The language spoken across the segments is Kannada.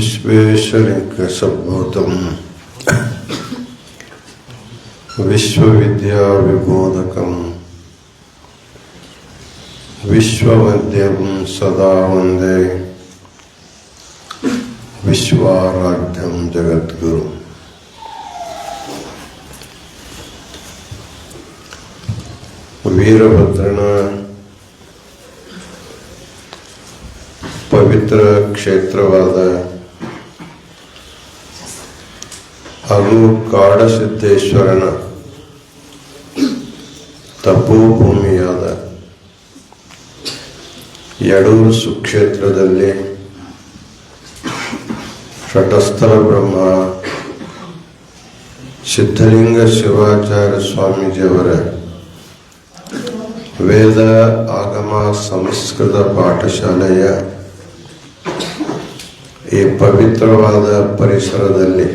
विश्वेश्वरङ्कसम्भूतं विश्वविद्याविबोधकं विश्वमध्यं सदा वन्दे विश्वाराध्यं जगद्गुरुम् ವೀರಭದ್ರನ ಪವಿತ್ರ ಕ್ಷೇತ್ರವಾದ ಹಾಗೂ ಕಾಡಸಿದ್ದೇಶ್ವರನ ತಪೋಭೂಮಿಯಾದ ಯಡೂರು ಸುಕ್ಷೇತ್ರದಲ್ಲಿ ಷಟಸ್ಥಲ ಬ್ರಹ್ಮ ಸಿದ್ಧಲಿಂಗ ಶಿವಾಚಾರ್ಯ ಸ್ವಾಮೀಜಿಯವರ ವೇದ ಆಗಮ ಸಂಸ್ಕೃತ ಪಾಠಶಾಲೆಯ ಈ ಪವಿತ್ರವಾದ ಪರಿಸರದಲ್ಲಿ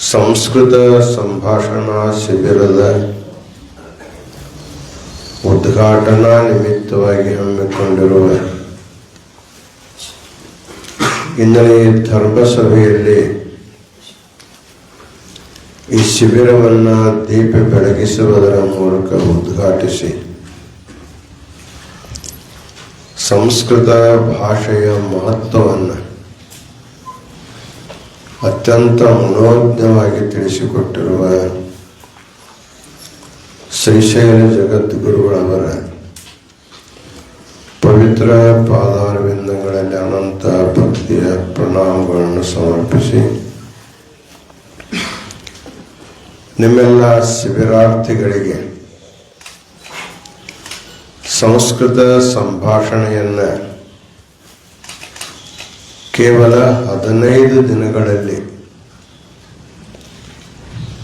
ಸಂಸ್ಕೃತ ಸಂಭಾಷಣಾ ಶಿಬಿರದ ಉದ್ಘಾಟನಾ ನಿಮಿತ್ತವಾಗಿ ಹಮ್ಮಿಕೊಂಡಿರುವ ಇಂದಿನ ಈ ಧರ್ಮಸಭೆಯಲ್ಲಿ ಈ ಶಿಬಿರವನ್ನು ದೀಪ ಬೆಳಗಿಸುವುದರ ಮೂಲಕ ಉದ್ಘಾಟಿಸಿ ಸಂಸ್ಕೃತ ಭಾಷೆಯ ಮಹತ್ವವನ್ನು ಅತ್ಯಂತ ಮನೋಜ್ಞವಾಗಿ ತಿಳಿಸಿಕೊಟ್ಟಿರುವ ಶ್ರೀಶೈಲ ಜಗದ್ಗುರುಗಳವರ ಪವಿತ್ರ ಪಾದಾರವಿಂದಗಳಲ್ಲಿ ಅನಂತ ಭಕ್ತಿಯ ಪ್ರಣಾಮಗಳನ್ನು ಸಮರ್ಪಿಸಿ ನಿಮ್ಮೆಲ್ಲ ಶಿಬಿರಾರ್ಥಿಗಳಿಗೆ ಸಂಸ್ಕೃತ ಸಂಭಾಷಣೆಯನ್ನು ಕೇವಲ ಹದಿನೈದು ದಿನಗಳಲ್ಲಿ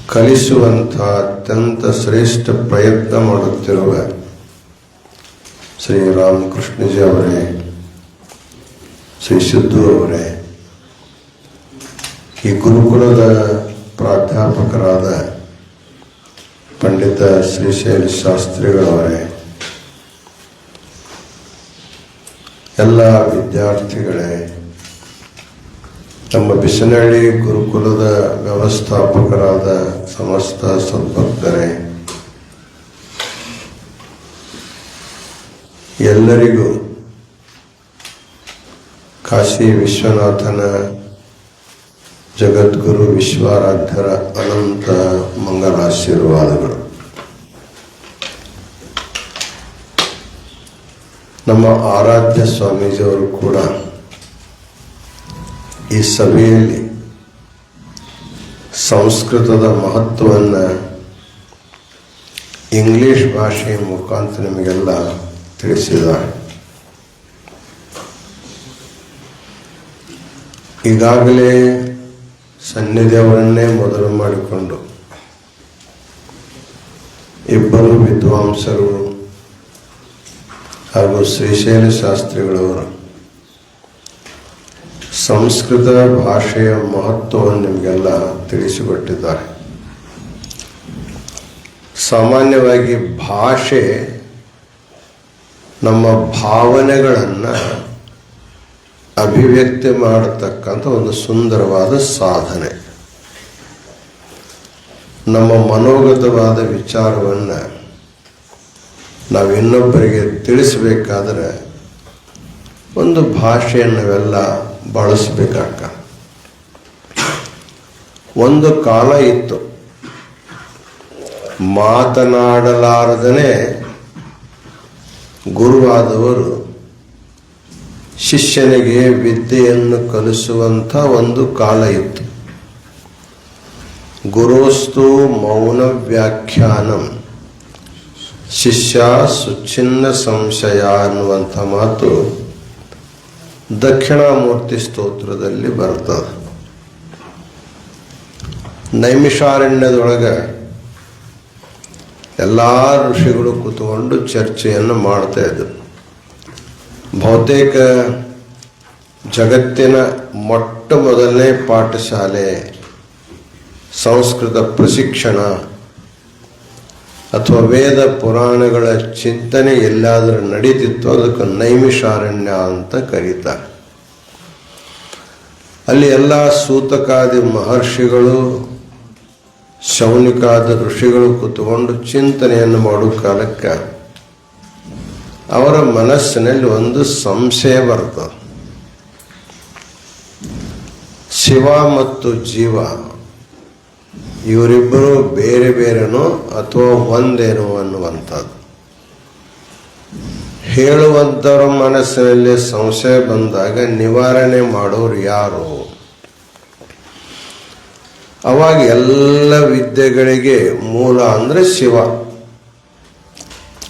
ಕಲಿಸುವಂಥ ಅತ್ಯಂತ ಶ್ರೇಷ್ಠ ಪ್ರಯತ್ನ ಮಾಡುತ್ತಿರುವ ಶ್ರೀ ರಾಮಕೃಷ್ಣಜಿ ಅವರೇ, ಶ್ರೀ ಸಿದ್ದು ಅವರೇ, ಈ ಗುರುಕುಲದ ಪ್ರಾಧ್ಯಾಪಕರಾದ ಪಂಡಿತ ಶ್ರೀಶೈಲ ಶಾಸ್ತ್ರಿಗಳವರೇ, ಎಲ್ಲ ವಿದ್ಯಾರ್ಥಿಗಳೇ ನಮ್ಮ ಬಿಸನಹಳ್ಳಿ ಗುರುಕುಲದ ವ್ಯವಸ್ಥಾಪಕರಾದ ಸಮಸ್ತ ಸದ್ಭಕ್ತರೇ ಎಲ್ಲರಿಗೂ ಕಾಶಿ ವಿಶ್ವನಾಥನ ಜಗದ್ಗುರು ವಿಶ್ವಾರಾಧ್ಯರ ಅನಂತ ಮಂಗಲಾಶೀರ್ವಾದಗಳು ನಮ್ಮ ಆರಾಧ್ಯ ಸ್ವಾಮೀಜಿಯವರು ಕೂಡ ಈ ಸಭೆಯಲ್ಲಿ ಸಂಸ್ಕೃತದ ಮಹತ್ವವನ್ನು ಇಂಗ್ಲಿಷ್ ಭಾಷೆಯ ಮುಖಾಂತರ ನಿಮಗೆಲ್ಲ ತಿಳಿಸಿದ ಈಗಾಗಲೇ ಸನ್ನಿಧಿಯವರನ್ನೇ ಮೊದಲು ಮಾಡಿಕೊಂಡು ಇಬ್ಬರು ವಿದ್ವಾಂಸರು ಹಾಗೂ ಶ್ರೀಶೈಲ ಶಾಸ್ತ್ರಿಗಳವರು ಸಂಸ್ಕೃತ ಭಾಷೆಯ ಮಹತ್ವವನ್ನು ನಿಮಗೆಲ್ಲ ತಿಳಿಸಿಕೊಟ್ಟಿದ್ದಾರೆ. ಸಾಮಾನ್ಯವಾಗಿ ಭಾಷೆ ನಮ್ಮ ಭಾವನೆಗಳನ್ನು ಅಭಿವ್ಯಕ್ತಿ ಮಾಡತಕ್ಕಂಥ ಒಂದು ಸುಂದರವಾದ ಸಾಧನೆ. ನಮ್ಮ ಮನೋಗತವಾದ ವಿಚಾರವನ್ನು ನಾವು ಇನ್ನೊಬ್ಬರಿಗೆ ತಿಳಿಸಬೇಕಾದರೆ ಒಂದು ಭಾಷೆಯನ್ನು ನಾವೆಲ್ಲ ಬಳಸಬೇಕಾಗ ಒಂದು ಕಾಲ ಇತ್ತು. ಮಾತನಾಡಲಾರದನೆ ಗುರುವಾದವರು ಶಿಷ್ಯನಿಗೆ ವಿದ್ಯೆಯನ್ನು ಕಲಿಸುವಂಥ ಒಂದು ಕಾಲ ಇತ್ತು. ಗುರುಸ್ತು ಮೌನ ವ್ಯಾಖ್ಯಾನಂ. ಶಿಷ್ಯ ಸುಚ್ಛಿನ್ನ ಸಂಶಯ ಅನ್ನುವಂಥ ಮಾತು ದಕ್ಷಿಣಾಮೂರ್ತಿ ಸ್ತೋತ್ರದಲ್ಲಿ ಬರ್ತದೆ ನೈಮಿಷಾರಣ್ಯದೊಳಗೆ ಎಲ್ಲ ಋಷಿಗಳು ಕೂತ್ಕೊಂಡು ಚರ್ಚೆಯನ್ನು ಮಾಡ್ತಾ ಇದ್ರು ಬಹುತೇಕ ಜಗತ್ತಿನ ಮೊಟ್ಟ ಮೊದಲನೇ ಪಾಠಶಾಲೆ ಸಂಸ್ಕೃತ ಪ್ರಶಿಕ್ಷಣ ಅಥವಾ ವೇದ ಪುರಾಣಗಳ ಚಿಂತನೆ ಎಲ್ಲಾದರೂ ನಡೀತಿತ್ತು ಅದಕ್ಕೆ ನೈಮಿಷಾರಣ್ಯ ಅಂತ ಕರೀತಾರೆ. ಅಲ್ಲಿ ಎಲ್ಲ ಸೂತಕಾದಿ ಮಹರ್ಷಿಗಳು, ಶೌನಿಕಾದ ಋಷಿಗಳು ಕೂತ್ಕೊಂಡು ಚಿಂತನೆಯನ್ನು ಮಾಡೋ ಕಾಲಕ್ಕೆ ಅವರ ಮನಸ್ಸಿನಲ್ಲಿ ಒಂದು ಸಂಶಯ ಬರ್ತದೆ. ಶಿವ ಮತ್ತು ಜೀವ ಇವರಿಬ್ಬರು ಬೇರೆ ಬೇರೆನೋ ಅಥವಾ ಒಂದೇನೋ ಅನ್ನುವಂಥದ್ದು. ಹೇಳುವಂಥವ್ರ ಮನಸ್ಸಿನಲ್ಲಿ ಸಂಶಯ ಬಂದಾಗ ನಿವಾರಣೆ ಮಾಡೋರು ಯಾರು? ಅವಾಗ ಎಲ್ಲ ವಿದ್ಯೆಗಳಿಗೆ ಮೂಲ ಅಂದರೆ ಶಿವ.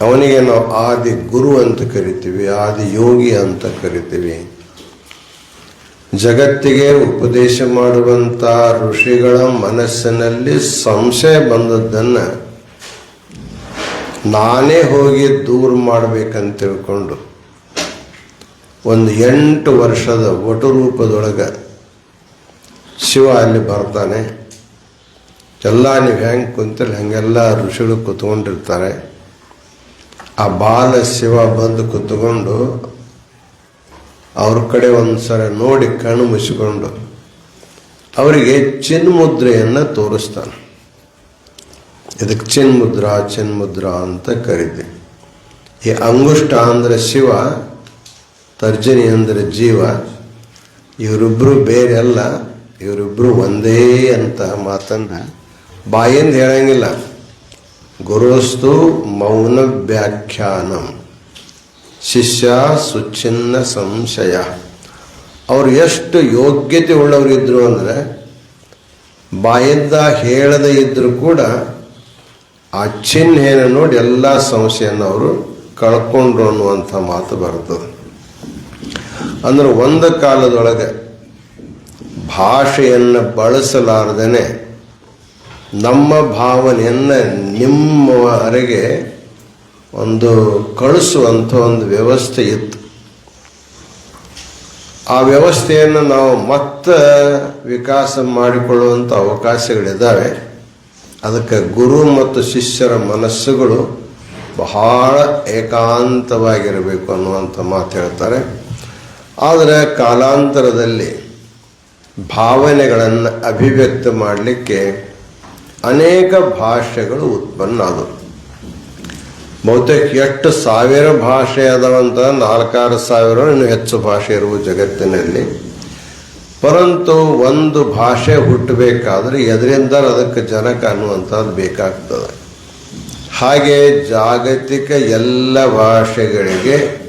ಅವನಿಗೆ ನಾವು ಆದಿ ಗುರು ಅಂತ ಕರಿತೀವಿ, ಆದಿ ಯೋಗಿ ಅಂತ ಕರಿತೀವಿ. ಜಗತ್ತಿಗೆ ಉಪದೇಶ ಮಾಡುವಂತ ಋಷಿಗಳ ಮನಸ್ಸಿನಲ್ಲಿ ಸಂಶಯ ಬಂದದ್ದನ್ನು ನಾನೇ ಹೋಗಿ ದೂರ ಮಾಡಬೇಕಂತ ತಿಳ್ಕೊಂಡು ಒಂದು ಎಂಟು ವರ್ಷದ ಒಟು ರೂಪದೊಳಗೆ ಶಿವ ಅಲ್ಲಿ ಬರ್ತಾನೆ. ಎಲ್ಲ ನೀವು ಹೆಂಗೆ ಕುಂತಲ್ಲಿ ಹಂಗೆಲ್ಲ ಋಷಿಗಳು ಕುತ್ಕೊಂಡಿರ್ತಾರೆ. ಆ ಬಾಲ ಶಿವ ಬಂದು ಕುತ್ಕೊಂಡು ಅವ್ರ ಕಡೆ ಒಂದು ಸಲ ನೋಡಿ ಕಣ್ಣು ಮುಚ್ಚಿಕೊಂಡು ಅವರಿಗೆ ಚಿನ್ಮುದ್ರೆಯನ್ನು ತೋರಿಸ್ತಾನೆ. ಇದಕ್ಕೆ ಚಿನ್ಮುದ್ರ ಚಿನ್ಮುದ್ರ ಅಂತ ಕರೀತಿ ಈ ಅಂಗುಷ್ಟ ಅಂದರೆ ಶಿವ, ತರ್ಜನಿ ಅಂದರೆ ಜೀವ ಇವರಿಬ್ಬರು ಬೇರೆ ಅಲ್ಲ ಇವರಿಬ್ಬರು ಒಂದೇ ಅಂತ ಮಾತನ್ನು ಬಾಯಿಂದ ಹೇಳಂಗಿಲ್ಲ. ಗುರುಸ್ತು ಮೌನ ವ್ಯಾಖ್ಯಾನಂ. ಶಿಷ್ಯ ಸುಚ್ಛಿನ್ನ ಸಂಶಯ. ಅವರು ಎಷ್ಟು ಯೋಗ್ಯತೆ ಉಳ್ಳವರಿದ್ರು ಅಂದರೆ, ಬಾಯಿಂದ ಹೇಳದೇ ಇದ್ದರೂ ಕೂಡ ಆ ಚಿಹ್ನೆಯನ್ನು ನೋಡಿ ಎಲ್ಲ ಸಂಶಯನ ಅವರು ಕಳ್ಕೊಂಡ್ರು ಅನ್ನುವಂಥ ಮಾತು ಬರ್ತದೆ. ಅಂದ್ರೆ ಒಂದು ಕಾಲದೊಳಗೆ ಭಾಷೆಯನ್ನು ಬಳಸಲಾರದೇನೆ ನಮ್ಮ ಭಾವನೆಯನ್ನು ನಿಮ್ಮವರೆಗೆ ಒಂದು ಕಳಿಸುವಂಥ ಒಂದು ವ್ಯವಸ್ಥೆ ಇತ್ತು. ಆ ವ್ಯವಸ್ಥೆಯನ್ನು ನಾವು ಮತ್ತೆ ವಿಕಾಸ ಮಾಡಿಕೊಳ್ಳುವಂಥ ಅವಕಾಶಗಳಿದ್ದಾವೆ. ಅದಕ್ಕೆ ಗುರು ಮತ್ತು ಶಿಷ್ಯರ ಮನಸ್ಸುಗಳು ಬಹಳ ಏಕಾಂತವಾಗಿರಬೇಕು ಅನ್ನುವಂಥ ಮಾತು ಹೇಳ್ತಾರೆ. ಆದರೆ ಕಾಲಾಂತರದಲ್ಲಿ ಭಾವನೆಗಳನ್ನು ಅಭಿವ್ಯಕ್ತ ಮಾಡಲಿಕ್ಕೆ ಅನೇಕ ಭಾಷೆಗಳು ಉತ್ಪನ್ನ ಆದವು. ಬಹುತೇಕ ಎಷ್ಟು ಸಾವಿರ ಭಾಷೆ ಅದಾವಂತ ನಾಲ್ಕಾರು ಸಾವಿರ ಇನ್ನು ಹೆಚ್ಚು ಭಾಷೆ ಇರುವ ಜಗತ್ತಿನಲ್ಲಿ. ಪರಂತು ಒಂದು ಭಾಷೆ ಹುಟ್ಟಬೇಕಾದ್ರೆ ಎದರಿಂದ ಅದಕ್ಕೆ ಜನಕ ಅನ್ನುವಂಥದ್ದು ಬೇಕಾಗ್ತದೆ. ಹಾಗೆ ಜಾಗತಿಕ ಎಲ್ಲ ಭಾಷೆಗಳಿಗೆ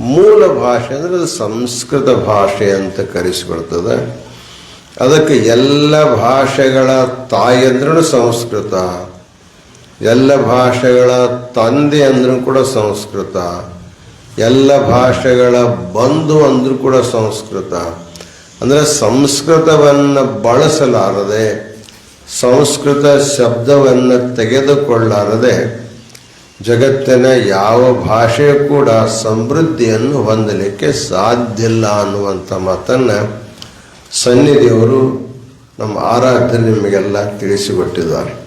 ಮೂಲ ಭಾಷೆ ಅಂದರೆ ಅದು ಸಂಸ್ಕೃತ ಭಾಷೆ ಅಂತ ಕರೆಸಿಕೊಳ್ತದೆ. ಅದಕ್ಕೆ ಎಲ್ಲ ಭಾಷೆಗಳ ತಾಯಿ ಅಂದ್ರೂ ಸಂಸ್ಕೃತ. ಎಲ್ಲ ಭಾಷೆಗಳ ತಂದೆ ಅಂದ್ರೂ ಕೂಡ ಸಂಸ್ಕೃತ. ಎಲ್ಲ ಭಾಷೆಗಳ ಬಂಧು ಅಂದ್ರೂ ಕೂಡ ಸಂಸ್ಕೃತ. ಅಂದರೆ ಸಂಸ್ಕೃತವನ್ನು ಬಳಸಲಾರದೆ, ಸಂಸ್ಕೃತ ಶಬ್ದವನ್ನು ತೆಗೆದುಕೊಳ್ಳಾರದೆ, ಜಗತ್ತಿನ ಯಾವ ಭಾಷೆಯೂ ಕೂಡ ಸಮೃದ್ಧಿಯನ್ನು ಹೊಂದಲಿಕ್ಕೆ ಸಾಧ್ಯ ಇಲ್ಲ ಅನ್ನುವಂಥ ಮಾತನ್ನು ಸನ್ನಿಧಿಯವರು ನಮ್ಮ ಆರಾಧನೆ ನಿಮಗೆಲ್ಲ ತಿಳಿಸಿಕೊಟ್ಟಿದ್ದಾರೆ.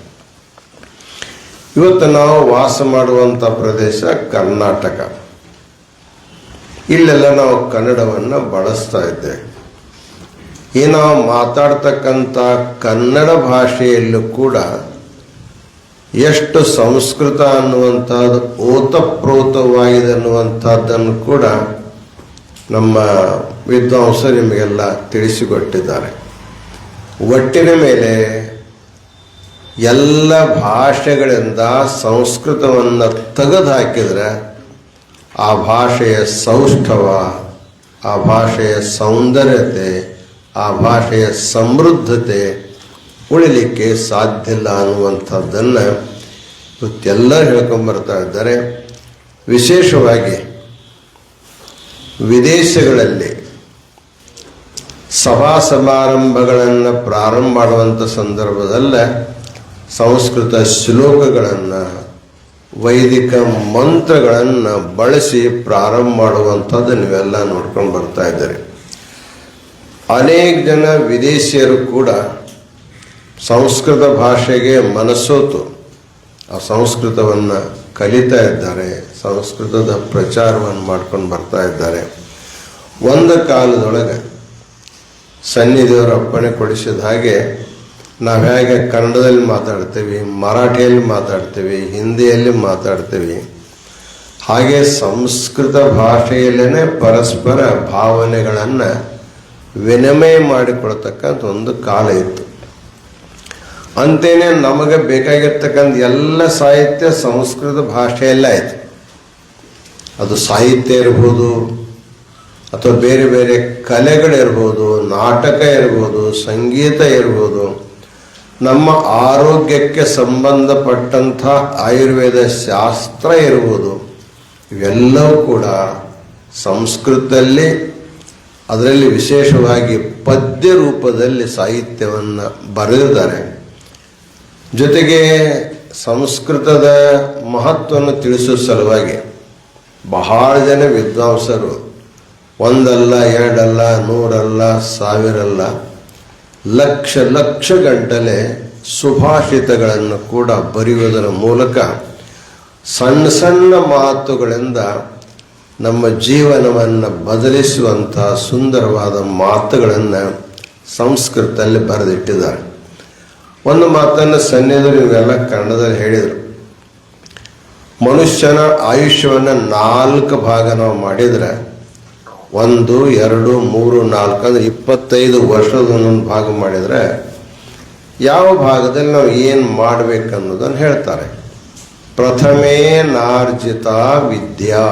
ಇವತ್ತು ನಾವು ವಾಸ ಮಾಡುವಂಥ ಪ್ರದೇಶ ಕರ್ನಾಟಕ. ಇಲ್ಲೆಲ್ಲ ನಾವು ಕನ್ನಡವನ್ನು ಬಳಸ್ತಾ ಇದ್ದೇವೆ. ಈ ನಾವು ಮಾತಾಡ್ತಕ್ಕಂಥ ಕನ್ನಡ ಭಾಷೆಯಲ್ಲೂ ಕೂಡ ಎಷ್ಟು ಸಂಸ್ಕೃತ ಅನ್ನುವಂಥದ್ದು, ಓತಪ್ರೋತವಾಗಿದೆ ಅನ್ನುವಂಥದ್ದನ್ನು ಕೂಡ ನಮ್ಮ ವಿದ್ವಾಂಸರು ನಿಮಗೆಲ್ಲ ತಿಳಿಸಿಕೊಟ್ಟಿದ್ದಾರೆ. ಒಟ್ಟಿನ ಮೇಲೆ ಎಲ್ಲ ಭಾಷೆಗಳಿಂದ ಸಂಸ್ಕೃತವನ್ನು ತೆಗೆದು ಹಾಕಿದರೆ ಆ ಭಾಷೆಯ ಸೌಷ್ಠವ, ಆ ಭಾಷೆಯ ಸೌಂದರ್ಯತೆ, ಆ ಭಾಷೆಯ ಸಮೃದ್ಧತೆ ಉಳಿಲಿಕ್ಕೆ ಸಾಧ್ಯ ಇಲ್ಲ ಅನ್ನುವಂಥದ್ದನ್ನು ಇವತ್ತೆಲ್ಲರೂ ಹೇಳ್ಕೊಂಬರ್ತಾ ಇದ್ದಾರೆ. ವಿಶೇಷವಾಗಿ ವಿದೇಶಗಳಲ್ಲಿ ಸಭಾ ಸಮಾರಂಭಗಳನ್ನು ಪ್ರಾರಂಭ ಮಾಡುವಂಥ ಸಂದರ್ಭದಲ್ಲೇ ಸಂಸ್ಕೃತ ಶ್ಲೋಕಗಳನ್ನು, ವೈದಿಕ ಮಂತ್ರಗಳನ್ನು ಬಳಸಿ ಪ್ರಾರಂಭ ಮಾಡುವಂಥದ್ದು ನೀವೆಲ್ಲ ನೋಡ್ಕೊಂಡು ಬರ್ತಾ ಇದ್ದಾರೆ. ಅನೇಕ ಜನ ವಿದೇಶಿಯರು ಕೂಡ ಸಂಸ್ಕೃತ ಭಾಷೆಗೆ ಮನಸ್ಸೋತು ಆ ಸಂಸ್ಕೃತವನ್ನು ಕಲಿತಾ ಇದ್ದಾರೆ, ಸಂಸ್ಕೃತದ ಪ್ರಚಾರವನ್ನು ಮಾಡ್ಕೊಂಡು ಬರ್ತಾ ಇದ್ದಾರೆ. ಒಂದು ಕಾಲದೊಳಗೆ ಸನ್ನಿಧಿಯವರು ಅಪ್ಪಣೆ ಕೊಡಿಸಿದ ಹಾಗೆ ನಾವು ಹೇಗೆ ಕನ್ನಡದಲ್ಲಿ ಮಾತಾಡ್ತೀವಿ, ಮರಾಠಿಯಲ್ಲಿ ಮಾತಾಡ್ತೀವಿ, ಹಿಂದಿಯಲ್ಲಿ ಮಾತಾಡ್ತೀವಿ, ಹಾಗೆ ಸಂಸ್ಕೃತ ಭಾಷೆಯಲ್ಲೇ ಪರಸ್ಪರ ಭಾವನೆಗಳನ್ನು ವಿನಿಮಯ ಮಾಡಿಕೊಳ್ತಕ್ಕಂಥ ಒಂದು ಕಾಲ ಇತ್ತು. ಅಂತೇನೆ ನಮಗೆ ಬೇಕಾಗಿರ್ತಕ್ಕಂಥ ಎಲ್ಲ ಸಾಹಿತ್ಯ ಸಂಸ್ಕೃತ ಭಾಷೆಯಲ್ಲೇ ಆಯಿತು. ಅದು ಸಾಹಿತ್ಯ ಇರ್ಬೋದು, ಅಥವಾ ಬೇರೆ ಬೇರೆ ಕಲೆಗಳಿರ್ಬೋದು, ನಾಟಕ ಇರ್ಬೋದು, ಸಂಗೀತ ಇರ್ಬೋದು ನಮ್ಮ ಆರೋಗ್ಯಕ್ಕೆ ಸಂಬಂಧಪಟ್ಟಂಥ ಆಯುರ್ವೇದ ಶಾಸ್ತ್ರ ಇರುವುದು, ಇವೆಲ್ಲವೂ ಕೂಡ ಸಂಸ್ಕೃತದಲ್ಲಿ, ಅದರಲ್ಲಿ ವಿಶೇಷವಾಗಿ ಪದ್ಯ ರೂಪದಲ್ಲಿ ಸಾಹಿತ್ಯವನ್ನು ಬರೆದಿದ್ದಾರೆ. ಜೊತೆಗೆ ಸಂಸ್ಕೃತದ ಮಹತ್ವವನ್ನು ತಿಳಿಸೋ ಸಲುವಾಗಿ ಬಹಳ ಜನ ವಿದ್ವಾಂಸರು ಒಂದಲ್ಲ, ಎರಡಲ್ಲ, ನೂರಲ್ಲ, ಸಾವಿರಲ್ಲ ಲಕ್ಷ ಲಕ್ಷ ಗಂಟಲೆ ಸುಭಾಷಿತಗಳನ್ನು ಕೂಡ ಬರೆಯುವುದರ ಮೂಲಕ ಸಣ್ಣ ಸಣ್ಣ ಮಾತುಗಳಿಂದ ನಮ್ಮ ಜೀವನವನ್ನು ಬದಲಿಸುವಂಥ ಸುಂದರವಾದ ಮಾತುಗಳನ್ನು ಸಂಸ್ಕೃತದಲ್ಲಿ ಬರೆದಿಟ್ಟಿದ್ದಾರೆ. ಒಂದು ಮಾತನ್ನು ಸನ್ನಿಧರು ಇವೆಲ್ಲ ಕನ್ನಡದಲ್ಲಿ ಹೇಳಿದರು. ಮನುಷ್ಯನ ಆಯುಷ್ಯವನ್ನು ನಾಲ್ಕು ಭಾಗ ನಾವು ಮಾಡಿದರೆ ಒಂದು, ಎರಡು, ಮೂರು, ನಾಲ್ಕು, ಅಂದರೆ ಇಪ್ಪತ್ತೈದು ವರ್ಷದ ಒಂದೊಂದು ಭಾಗ ಮಾಡಿದರೆ ಯಾವ ಭಾಗದಲ್ಲಿ ನಾವು ಏನು ಮಾಡಬೇಕನ್ನೋದನ್ನು ಹೇಳ್ತಾರೆ. ಪ್ರಥಮೇ ನಾರ್ಜಿತ ವಿದ್ಯಾ,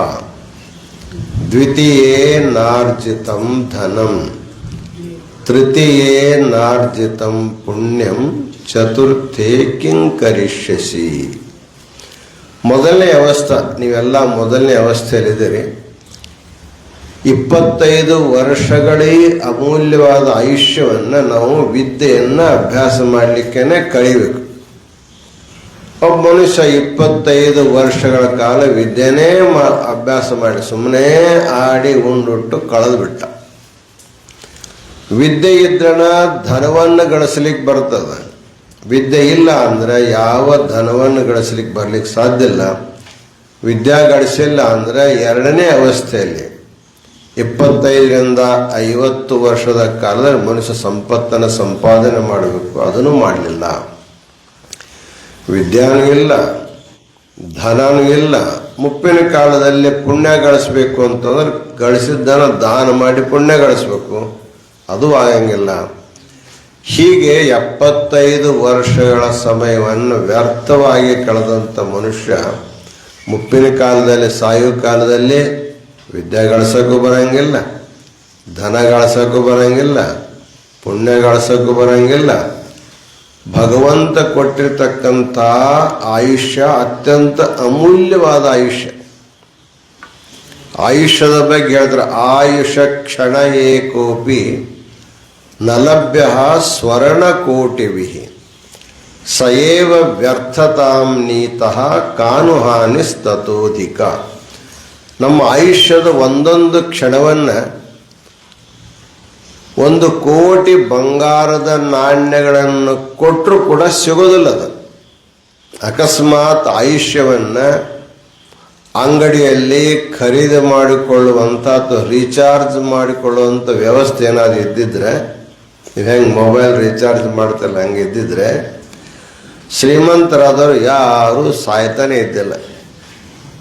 ದ್ವಿತೀಯೇ ನಾರ್ಜಿತಂ ಧನಂ, ತೃತೀಯೇ ನಾರ್ಜಿತಂ ಪುಣ್ಯಂ, ಚತುರ್ಥೇ ಕಿಂಕರಿಷ್ಯಸಿ ಮೊದಲನೇ ಅವಸ್ಥೆ, ನೀವೆಲ್ಲ ಮೊದಲನೇ ಅವಸ್ಥೆಯಲ್ಲಿದ್ದೀರಿ. ಇಪ್ಪತ್ತೈದು ವರ್ಷಗಳೇ ಅಮೂಲ್ಯವಾದ ಆಯುಷ್ಯವನ್ನು ನಾವು ವಿದ್ಯೆಯನ್ನು ಅಭ್ಯಾಸ ಮಾಡಲಿಕ್ಕೇನೆ ಕಳಿಬೇಕು ಒಬ್ಬ ಮನುಷ್ಯ ಇಪ್ಪತ್ತೈದು ವರ್ಷಗಳ ಕಾಲ ವಿದ್ಯೆನೇ ಮಾ, ಅಭ್ಯಾಸ ಮಾಡಿ ಸುಮ್ಮನೆ ಆಡಿ ಉಂಡುಟ್ಟು ಕಳೆದು ಬಿಟ್ಟ ವಿದ್ಯೆ ಇದ್ರನ ಧನವನ್ನು ಗಳಿಸ್ಲಿಕ್ಕೆ ಬರ್ತದೆ. ವಿದ್ಯೆ ಇಲ್ಲ ಅಂದ್ರೆ ಯಾವ ಧನವನ್ನು ಗಳಿಸ್ಲಿಕ್ಕೆ ಬರ್ಲಿಕ್ಕೆ ಸಾಧ್ಯ ಇಲ್ಲ. ವಿದ್ಯಾ ಗಳಿಸಿಲ್ಲ ಅಂದ್ರೆ ಎರಡನೇ ಅವಸ್ಥೆಯಲ್ಲಿ ಇಪ್ಪತ್ತೈದರಿಂದ ಐವತ್ತು ವರ್ಷದ ಕಾಲದಲ್ಲಿ ಮನುಷ್ಯ ಸಂಪತ್ತನ್ನು ಸಂಪಾದನೆ ಮಾಡಬೇಕು. ಅದನ್ನು ಮಾಡಲಿಲ್ಲ. ವಿದ್ಯಾನೂ ಇಲ್ಲ, ಧನನೂ ಇಲ್ಲ. ಮುಪ್ಪಿನ ಕಾಲದಲ್ಲಿ ಪುಣ್ಯ ಗಳಿಸ್ಬೇಕು ಅಂತಂದ್ರೆ ಗಳಿಸಿದ್ದನ್ನು ದಾನ ಮಾಡಿ ಪುಣ್ಯ ಗಳಿಸ್ಬೇಕು. ಅದು ಆಗಂಗಿಲ್ಲ. ಹೀಗೆ ಎಪ್ಪತ್ತೈದು ವರ್ಷಗಳ ಸಮಯವನ್ನು ವ್ಯರ್ಥವಾಗಿ ಕಳೆದಂಥ ಮನುಷ್ಯ ಮುಪ್ಪಿನ ಕಾಲದಲ್ಲಿ, ಸಾಯುವ ಕಾಲದಲ್ಲಿ ವಿದ್ಯೆ ಗಳಿಸೋಕ್ಕೂ ಬರಂಗಿಲ್ಲ ಧನ ಗಳಿಸೋಕ್ಕೂ ಬರಂಗಿಲ್ಲ ಪುಣ್ಯ ಗಳಿಸೋಕ್ಕೂ ಬರಂಗಿಲ್ಲ. ಭಗವಂತ ಕೊಟ್ಟಿರ್ತಕ್ಕಂಥ ಆಯುಷ್ಯ ಅತ್ಯಂತ ಅಮೂಲ್ಯವಾದ ಆಯುಷ್ಯ. ಆಯುಷ್ಯದ ಬಗ್ಗೆ ಹೇಳಿದ್ರೆ ಆಯುಷ ಕ್ಷಣ ಏಕೋಪಿ ನಲಭ್ಯ ಸ್ವರ್ಣಕೋಟಿಭಿ ಸಯೇವ ವ್ಯರ್ಥತಾಂ ನೀತಃ ಕಾನುಹಾನಿಸ್ತತೋಧಿಕ ನಮ್ಮ ಆಯುಷ್ಯದ ಒಂದೊಂದು ಕ್ಷಣವನ್ನು ಒಂದು ಕೋಟಿ ಬಂಗಾರದ ನಾಣ್ಯಗಳನ್ನು ಕೊಟ್ಟರು ಕೂಡ ಸಿಗೋದಿಲ್ಲ ಅದು. ಅಕಸ್ಮಾತ್ ಆಯುಷ್ಯವನ್ನು ಅಂಗಡಿಯಲ್ಲಿ ಖರೀದಿ ಮಾಡಿಕೊಳ್ಳುವಂಥ ಅಥವಾ ರೀಚಾರ್ಜ್ ಮಾಡಿಕೊಳ್ಳುವಂಥ ವ್ಯವಸ್ಥೆ ಏನಾದ್ರು ಇದ್ದಿದ್ರೆ ನೀವು ಹೆಂಗೆ ಮೊಬೈಲ್ ರೀಚಾರ್ಜ್ ಮಾಡ್ತಲ್ಲ ಹಂಗೆ ಇದ್ದಿದ್ರೆ, ಶ್ರೀಮಂತರಾದವರು ಯಾರು ಸಾಯ್ತಾನೆ ಇದ್ದಿಲ್ಲ.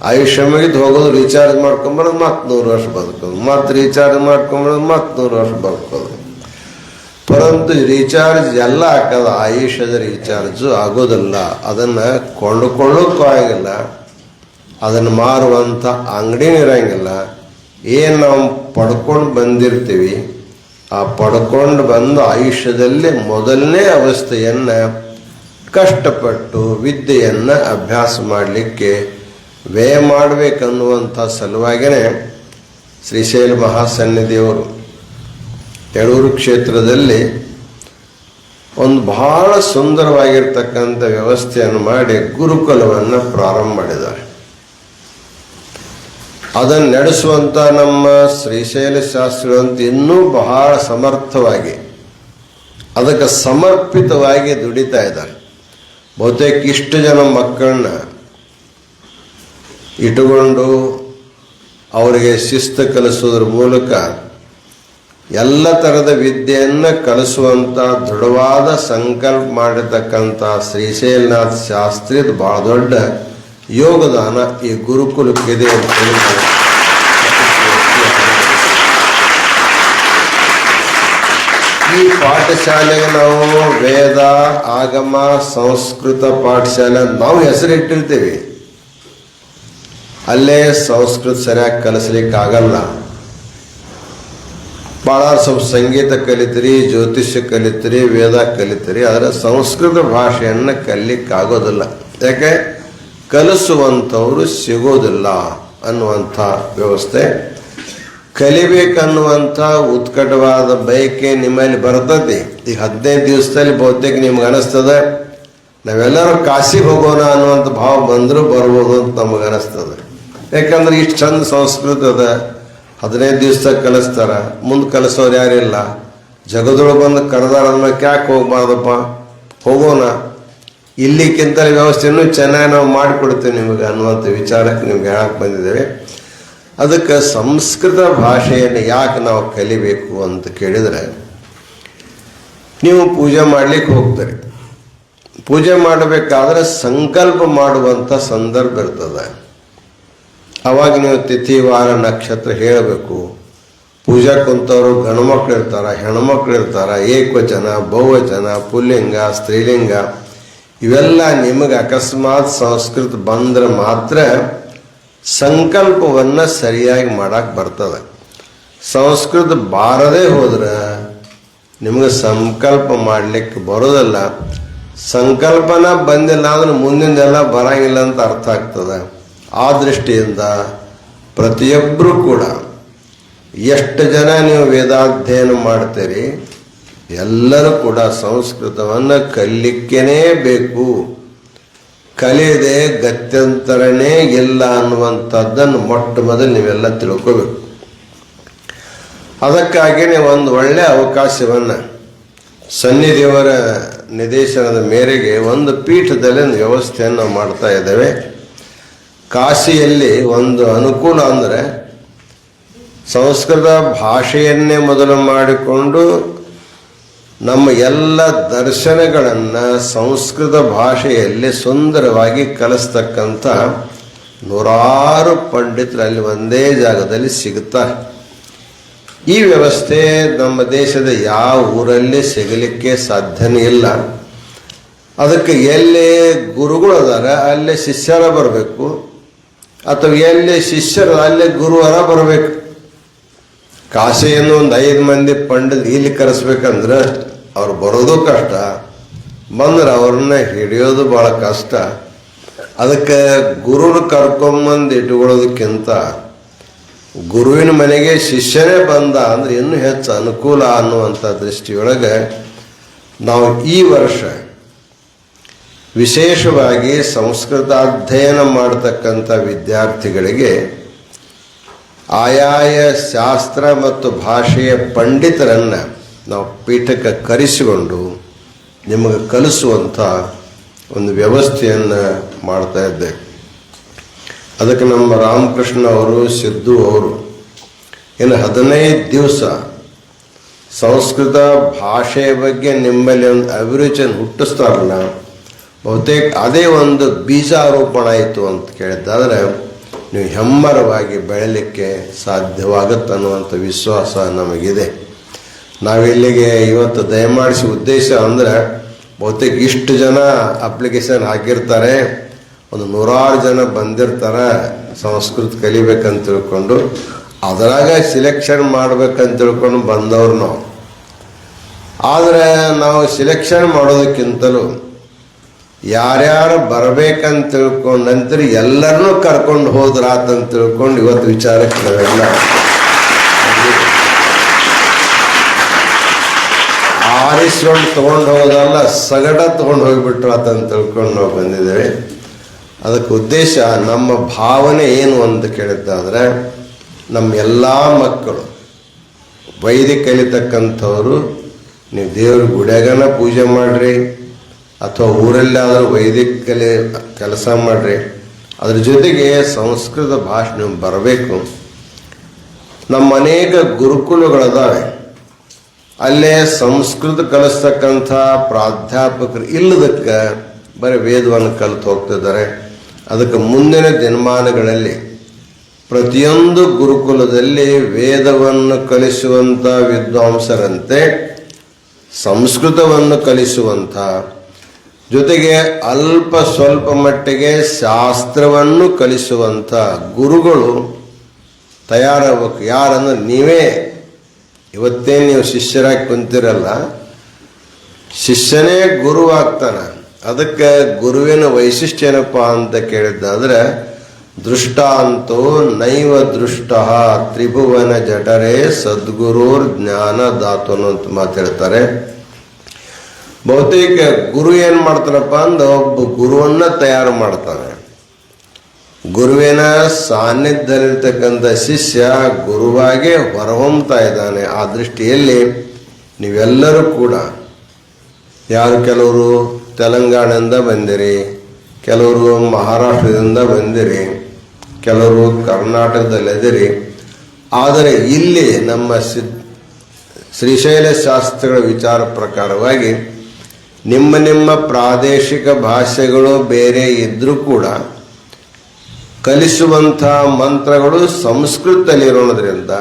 ಆಯುಷ್ಯ ಮುಗಿದು ಹೋಗೋದು ರೀಚಾರ್ಜ್ ಮಾಡ್ಕೊಂಬರೋದು ಮತ್ತೆ ನೂರು ವರ್ಷ ಬದುಕೋದು. ಮತ್ತೆ ರೀಚಾರ್ಜ್ ಮಾಡ್ಕೊಂಬರೋದು ಮತ್ತೆ ನೂರು ವರ್ಷ ಬದುಕೋದು. ಪರಂತು ರೀಚಾರ್ಜ್ ಎಲ್ಲ ಹಾಕೋದು, ಆಯುಷ್ಯದ ರೀಚಾರ್ಜು ಆಗೋದಿಲ್ಲ. ಅದನ್ನು ಕೊಂಡುಕೊಳ್ಳೋಕ್ಕೂ ಆಗಿಲ್ಲ. ಅದನ್ನು ಮಾರುವಂಥ ಅಂಗಡಿನೂ ಇರಂಗಿಲ್ಲ. ಏನು ನಾವು ಪಡ್ಕೊಂಡು ಬಂದಿರ್ತೀವಿ, ಆ ಪಡ್ಕೊಂಡು ಬಂದ ಆಯುಷ್ಯದಲ್ಲಿ ಮೊದಲನೇ ಅವಸ್ಥೆಯನ್ನು ಕಷ್ಟಪಟ್ಟು, ವಿದ್ಯೆಯನ್ನು ಅಭ್ಯಾಸ ಮಾಡಲಿಕ್ಕೆ ವ್ಯಯ ಮಾಡಬೇಕನ್ನುವಂಥ ಸಲುವಾಗಿಯೇ ಶ್ರೀಶೈಲ ಮಹಾಸನ್ನಿಧಿಯವರು ಯಳೂರು ಕ್ಷೇತ್ರದಲ್ಲಿ ಒಂದು ಬಹಳ ಸುಂದರವಾಗಿರ್ತಕ್ಕಂಥ ವ್ಯವಸ್ಥೆಯನ್ನು ಮಾಡಿ ಗುರುಕುಲವನ್ನು ಪ್ರಾರಂಭ ಮಾಡಿದ್ದಾರೆ. ಅದನ್ನು ನಡೆಸುವಂಥ ನಮ್ಮ ಶ್ರೀಶೈಲ ಶಾಸ್ತ್ರಿಗಳಂತ ಇನ್ನೂ ಬಹಳ ಸಮರ್ಥವಾಗಿ, ಅದಕ್ಕೆ ಸಮರ್ಪಿತವಾಗಿ ದುಡಿತಾ ಇದ್ದಾರೆ. ಬಹುತೇಕ ಇಷ್ಟು ಜನ ಮಕ್ಕಳನ್ನ ಇಟ್ಟುಕೊಂಡು ಅವರಿಗೆ ಶಿಸ್ತು ಕಲಿಸೋದ್ರ ಮೂಲಕ ಎಲ್ಲ ಥರದ ವಿದ್ಯೆಯನ್ನು ಕಲಿಸುವಂಥ ದೃಢವಾದ ಸಂಕಲ್ಪ ಮಾಡಿರ್ತಕ್ಕಂಥ ಶ್ರೀಶೈಲನಾಥ್ ಶಾಸ್ತ್ರಿದ ಭಾಳ ದೊಡ್ಡ ಯೋಗದಾನ ಈ ಗುರುಕುಲಕ್ಕಿದೆ ಅಂತ ಹೇಳಿ ಈ ಪಾಠಶಾಲೆಗೆ ನಾವು ವೇದ, ಆಗಮ, ಸಂಸ್ಕೃತ ಪಾಠಶಾಲೆ ನಾವು ಹೆಸರಿಟ್ಟಿರ್ತೀವಿ. ಅಲ್ಲೇ ಸಂಸ್ಕೃತ ಸರಿಯಾಗಿ ಕಲಿಸ್ಲಿಕ್ಕೆ ಆಗಲ್ಲ ಭಾಳ ಸ್ವಲ್ಪ ಸಂಗೀತ ಕಲಿತೀರಿ, ಜ್ಯೋತಿಷ್ಯ ಕಲಿತೀರಿ, ವೇದ ಕಲಿತೀರಿ, ಆದರೆ ಸಂಸ್ಕೃತ ಭಾಷೆಯನ್ನು ಕಲಿಕ್ಕಾಗೋದಿಲ್ಲ. ಯಾಕೆ? ಕಲಿಸುವಂಥವ್ರು ಸಿಗೋದಿಲ್ಲ ಅನ್ನುವಂಥ ವ್ಯವಸ್ಥೆ. ಕಲಿಬೇಕನ್ನುವಂಥ ಉತ್ಕಟವಾದ ಬಯಕೆ ನಿಮ್ಮಲ್ಲಿ ಬರ್ತದೆ. ಈ ಹದಿನೈದು ದಿವಸದಲ್ಲಿ ಬಹುತೇಕ ನಿಮ್ಗೆ ಅನಿಸ್ತದೆ, ನಾವೆಲ್ಲರೂ ಕಾಶಿಗೆ ಹೋಗೋಣ ಅನ್ನುವಂಥ ಭಾವ ಬಂದರೂ ಬರ್ಬೋದು ಅಂತ ನಮಗೆ ಅನಿಸ್ತದೆ. ಯಾಕಂದ್ರೆ ಇಷ್ಟು ಚಂದ ಸಂಸ್ಕೃತ ಅದ. ಹದಿನೈದು ದಿವ್ಸದಾಗ ಕಲಿಸ್ತಾರ. ಮುಂದೆ ಕಲಿಸೋರು ಯಾರಿಲ್ಲ ಜಗದೊಳಗೆ ಬಂದು ಕರೆದಾರ ಯಾಕೆ ಹೋಗ್ಬಾರ್ದಪ್ಪ. ಹೋಗೋಣ. ಇಲ್ಲಿಕ್ಕಿಂತ ವ್ಯವಸ್ಥೆಯನ್ನು ಚೆನ್ನಾಗಿ ನಾವು ಮಾಡಿಕೊಡ್ತೇವೆ ನಿಮಗೆ ಅನ್ನುವಂಥ ವಿಚಾರಕ್ಕೆ ನಿಮ್ಗೆ ಹೇಳಕ್ಕೆ ಬಂದಿದ್ದೇವೆ. ಅದಕ್ಕೆ ಸಂಸ್ಕೃತ ಭಾಷೆಯನ್ನು ಯಾಕೆ ನಾವು ಕಲಿಬೇಕು ಅಂತ ಕೇಳಿದರೆ, ನೀವು ಪೂಜೆ ಮಾಡ್ಲಿಕ್ಕೆ ಹೋಗ್ತೀರಿ. ಪೂಜೆ ಮಾಡಬೇಕಾದ್ರೆ ಸಂಕಲ್ಪ ಮಾಡುವಂಥ ಸಂದರ್ಭ ಇರ್ತದೆ. ಅವಾಗ ನೀವು ತಿಥಿ ವಾರ ನಕ್ಷತ್ರ ಹೇಳಬೇಕು. ಪೂಜಾ ಕುಂತವರು ಗಂಡು ಇರ್ತಾರ ಹೆಣ್ಮಕ್ಳು ಇರ್ತಾರ, ಏಕವಚನ, ಬಹುವಚನ, ಪುಲ್ಲಿಂಗ, ಸ್ತ್ರೀಲಿಂಗ, ಇವೆಲ್ಲ ನಿಮಗೆ ಅಕಸ್ಮಾತ್ ಸಂಸ್ಕೃತ ಬಂದ್ರೆ ಮಾತ್ರ ಸಂಕಲ್ಪವನ್ನು ಸರಿಯಾಗಿ ಮಾಡಕ್ಕೆ ಬರ್ತದೆ. ಸಂಸ್ಕೃತ ಬಾರದೇ ಹೋದ್ರೆ ನಿಮಗೆ ಸಂಕಲ್ಪ ಮಾಡಲಿಕ್ಕೆ ಬರೋದಲ್ಲ. ಸಂಕಲ್ಪನ ಬಂದಿಲ್ಲ ಅಂದ್ರೆ ಮುಂದಿಂದೆಲ್ಲ ಬರಂಗಿಲ್ಲ ಅಂತ ಅರ್ಥ ಆಗ್ತದೆ. ಆ ದೃಷ್ಟಿಯಿಂದ ಪ್ರತಿಯೊಬ್ಬರೂ ಕೂಡ ಎಷ್ಟು ಜನ ನೀವು ವೇದಾಧ್ಯಯನ ಮಾಡ್ತೀರಿ, ಎಲ್ಲರೂ ಕೂಡ ಸಂಸ್ಕೃತವನ್ನು ಕಲಿಲಿಕ್ಕೇನೇ ಬೇಕು. ಕಲಿಯದೆ ಗತ್ಯಂತರನೇ ಇಲ್ಲ ಅನ್ನುವಂಥದ್ದನ್ನು ಮೊಟ್ಟ ಮೊದಲು ನೀವೆಲ್ಲ ತಿಳ್ಕೋಬೇಕು. ಅದಕ್ಕಾಗಿಯೇ ಒಂದು ಒಳ್ಳೆಯ ಅವಕಾಶವನ್ನು ಸನ್ನಿಧಿಯವರ ನಿರ್ದೇಶನದ ಮೇರೆಗೆ ಒಂದು ಪೀಠದಲ್ಲಿ ವ್ಯವಸ್ಥೆಯನ್ನು ಮಾಡ್ತಾ ಇದ್ದೇವೆ. ಕಾಶಿಯಲ್ಲಿ ಒಂದು ಅನುಕೂಲ ಅಂದರೆ ಸಂಸ್ಕೃತ ಭಾಷೆಯನ್ನೇ ಮೊದಲು ಮಾಡಿಕೊಂಡು ನಮ್ಮ ಎಲ್ಲ ದರ್ಶನಗಳನ್ನು ಸಂಸ್ಕೃತ ಭಾಷೆಯಲ್ಲಿ ಸುಂದರವಾಗಿ ಕಲಿಸ್ತಕ್ಕಂಥ ನೂರಾರು ಪಂಡಿತರಲ್ಲಿ ಒಂದೇ ಜಾಗದಲ್ಲಿ ಸಿಗುತ್ತಾರೆ ಈ ವ್ಯವಸ್ಥೆ ನಮ್ಮ ದೇಶದ ಯಾವ ಊರಲ್ಲಿ ಸಿಗಲಿಕ್ಕೆ ಸಾಧ್ಯನೇ ಇಲ್ಲ. ಅದಕ್ಕೆ ಎಲ್ಲಿ ಗುರುಗಳು ಅದಾರ ಅಲ್ಲೇ ಶಿಷ್ಯರ ಬರಬೇಕು. ಅಥವಾ ಎಲ್ಲಿ ಶಿಷ್ಯರು, ಅಲ್ಲೇ ಗುರುವರ ಬರಬೇಕು. ಕಾಶಿಯನ್ನು ಒಂದು ಐದು ಮಂದಿ ಪಂಡಿತ್ ಇಲ್ಲಿ ಕರೆಸ್ಬೇಕಂದ್ರೆ ಅವ್ರು ಬರೋದು ಕಷ್ಟ, ಬಂದ್ರೆ ಅವ್ರನ್ನ ಹಿಡಿಯೋದು ಭಾಳ ಕಷ್ಟ. ಅದಕ್ಕೆ ಗುರುನ ಕರ್ಕೊಂಬಂದು ಇಟ್ಕೊಳ್ಳೋದಕ್ಕಿಂತ ಗುರುವಿನ ಮನೆಗೆ ಶಿಷ್ಯನೇ ಬಂದ ಅಂದ್ರೆ ಇನ್ನೂ ಹೆಚ್ಚು ಅನುಕೂಲ ಅನ್ನುವಂಥ ದೃಷ್ಟಿಯೊಳಗೆ ನಾವು ಈ ವರ್ಷ ವಿಶೇಷವಾಗಿ ಸಂಸ್ಕೃತ ಅಧ್ಯಯನ ಮಾಡತಕ್ಕಂಥ ವಿದ್ಯಾರ್ಥಿಗಳಿಗೆ ಆಯಾಯ ಶಾಸ್ತ್ರ ಮತ್ತು ಭಾಷೆಯ ಪಂಡಿತರನ್ನು ನಾವು ಪೀಠಕ್ಕೆ ಕರೆಸಿಕೊಂಡು ನಿಮಗೆ ಕಲಿಸುವಂಥ ಒಂದು ವ್ಯವಸ್ಥೆಯನ್ನು ಮಾಡ್ತಾ ಇದ್ದೆ. ಅದಕ್ಕೆ ನಮ್ಮ ರಾಮಕೃಷ್ಣ ಅವರು, ಸಿದ್ದು ಅವರು, ಇನ್ನು ಹದಿನೈದು ದಿವಸ ಸಂಸ್ಕೃತ ಭಾಷೆಯ ಬಗ್ಗೆ ನಿಮ್ಮಲ್ಲಿ ಒಂದು ಅಭಿರುಚಿಯನ್ನು ಹುಟ್ಟಿಸ್ತಾರಲ್ಲ ಬಹುತೇಕ ಅದೇ ಒಂದು ಬೀಜಾರೋಪಣ ಆಯಿತು ಅಂತ ಕೇಳಿದ್ದಾದ್ರೆ ನೀವು ಹೆಮ್ಮರವಾಗಿ ಬೆಳಲಿಕ್ಕೆ ಸಾಧ್ಯವಾಗುತ್ತೆ ಅನ್ನುವಂಥ ವಿಶ್ವಾಸ ನಮಗಿದೆ. ನಾವಿಲ್ಲಿಗೆ ಇವತ್ತು ದಯಮಾಡಿಸಿ ಉದ್ದೇಶ ಅಂದರೆ ಬಹುತೇಕ ಇಷ್ಟು ಜನ ಅಪ್ಲಿಕೇಶನ್ ಹಾಕಿರ್ತಾರೆ, ಒಂದು ನೂರಾರು ಜನ ಬಂದಿರ್ತಾರೆ ಸಂಸ್ಕೃತ ಕಲಿಬೇಕಂತ ತಿಳ್ಕೊಂಡು, ಅದರಾಗ ಸಿಲೆಕ್ಷನ್ ಮಾಡ್ಬೇಕಂತ ತಿಳ್ಕೊಂಡು ಬಂದವ್ರು ಆದರೆ ನಾವು ಸಿಲೆಕ್ಷನ್ ಮಾಡೋದಕ್ಕಿಂತಲೂ ಯಾರ್ಯಾರು ಬರಬೇಕಂತ ತಿಳ್ಕೊಂಡು ನಂತರ ಎಲ್ಲರನ್ನೂ ಕರ್ಕೊಂಡು ಹೋದ್ರಾತಂತ ತಿಳ್ಕೊಂಡು ಇವತ್ತು ವಿಚಾರಕ್ಕೆ ನಾವೆಲ್ಲ ಆರಿಸ್ಕೊಂಡು ತೊಗೊಂಡು ಹೋಗೋದಲ್ಲ, ಸಗಟ ತೊಗೊಂಡು ಹೋಗಿಬಿಟ್ರು ಆತಂತ ತಿಳ್ಕೊಂಡು ನಾವು ಬಂದಿದ್ದೇವೆ. ಅದಕ್ಕೆ ಉದ್ದೇಶ, ನಮ್ಮ ಭಾವನೆ ಏನು ಅಂತ ಕೇಳಿದ್ದಾದ್ರೆ, ನಮ್ಮ ಎಲ್ಲ ಮಕ್ಕಳು ವೈದ್ಯ ಕಲಿತಕ್ಕಂಥವ್ರು ನೀವು ದೇವ್ರ ಗುಡಿಯಾಗನ ಪೂಜೆ ಮಾಡಿರಿ. ಅಥವಾ ಊರಲ್ಲಾದರೂ ವೈದಿಕ ಕಲೆ, ಕೆಲಸ ಮಾಡಿರಿ, ಅದ್ರ ಜೊತೆಗೆ ಸಂಸ್ಕೃತ ಭಾಷೆ ಬರಬೇಕು. ನಮ್ಮ ಅನೇಕ ಗುರುಕುಲಗಳದಾವೆ. ಅಲ್ಲೇ ಸಂಸ್ಕೃತ ಕಲಿಸ್ತಕ್ಕಂಥ ಪ್ರಾಧ್ಯಾಪಕರು ಇಲ್ಲದಕ್ಕೆ ಬರೀ ವೇದವನ್ನು ಕಲಿತು ಹೋಗ್ತಿದ್ದಾರೆ. ಅದಕ್ಕೆ ಮುಂದಿನ ದಿನಮಾನಗಳಲ್ಲಿ ಪ್ರತಿಯೊಂದು ಗುರುಕುಲದಲ್ಲಿ ವೇದವನ್ನು ಕಲಿಸುವಂಥ ವಿದ್ವಾಂಸರಂತೆ, ಸಂಸ್ಕೃತವನ್ನು ಕಲಿಸುವಂಥ ಜೊತೆಗೆ ಅಲ್ಪ ಸ್ವಲ್ಪ ಮಟ್ಟಿಗೆ ಶಾಸ್ತ್ರವನ್ನು ಕಲಿಸುವಂಥ ಗುರುಗಳು ತಯಾರಾಗಬೇಕು. ಯಾರಂದ್ರೆ ನೀವೇ. ಇವತ್ತೇ ನೀವು ಶಿಷ್ಯರಾಗಿ ಕುಂತಿರಲ್ಲ. ಶಿಷ್ಯನೇ ಗುರು ಗುರುವಾಗ್ತಾನೆ. ಅದಕ್ಕೆ ಗುರುವಿನ ವೈಶಿಷ್ಟ್ಯ ಏನಪ್ಪ ಅಂತ ಕೇಳಿದ್ದಾದ್ರೆ, ದೃಷ್ಟಾಂತೋ ನೈವ ದೃಷ್ಟ ತ್ರಿಭುವನ ಜಠರೇ ಸದ್ಗುರುರ್ ಜ್ಞಾನ ದಾತನು ಅಂತ ಮಾತಾಡ್ತಾರೆ. ಬಹುತೇಕ ಗುರು ಏನು ಮಾಡ್ತಾನಪ್ಪ ಅಂದ್ರೆ ಒಬ್ಬ ಗುರುವನ್ನ ತಯಾರು ಮಾಡ್ತಾನೆ. ಗುರುವಿನ ಸಾನ್ನಿಧ್ಯದಲ್ಲಿರ್ತಕ್ಕಂಥ ಶಿಷ್ಯ ಗುರುವಾಗೇ ಹೊರಹೊಮ್ತಾ ಇದ್ದಾನೆ. ಆ ದೃಷ್ಟಿಯಲ್ಲಿ ನೀವೆಲ್ಲರೂ ಕೂಡ, ಯಾರು ಕೆಲವರು ತೆಲಂಗಾಣದಿಂದ ಬಂದಿರಿ, ಕೆಲವರು ಮಹಾರಾಷ್ಟ್ರದಿಂದ ಬಂದಿರಿ, ಕೆಲವರು ಕರ್ನಾಟಕದಲ್ಲಿದ್ದೀರಿ. ಆದರೆ ಇಲ್ಲಿ ನಮ್ಮ ಶ್ರೀಶೈಲ ಶಾಸ್ತ್ರಗಳ ವಿಚಾರ ಪ್ರಕಾರವಾಗಿ ನಿಮ್ಮ ನಿಮ್ಮ ಪ್ರಾದೇಶಿಕ ಭಾಷೆಗಳು ಬೇರೆ ಇದ್ದರೂ ಕೂಡ ಕಲಿಸುವಂಥ ಮಂತ್ರಗಳು ಸಂಸ್ಕೃತದಲ್ಲಿರೋದ್ರಿಂದ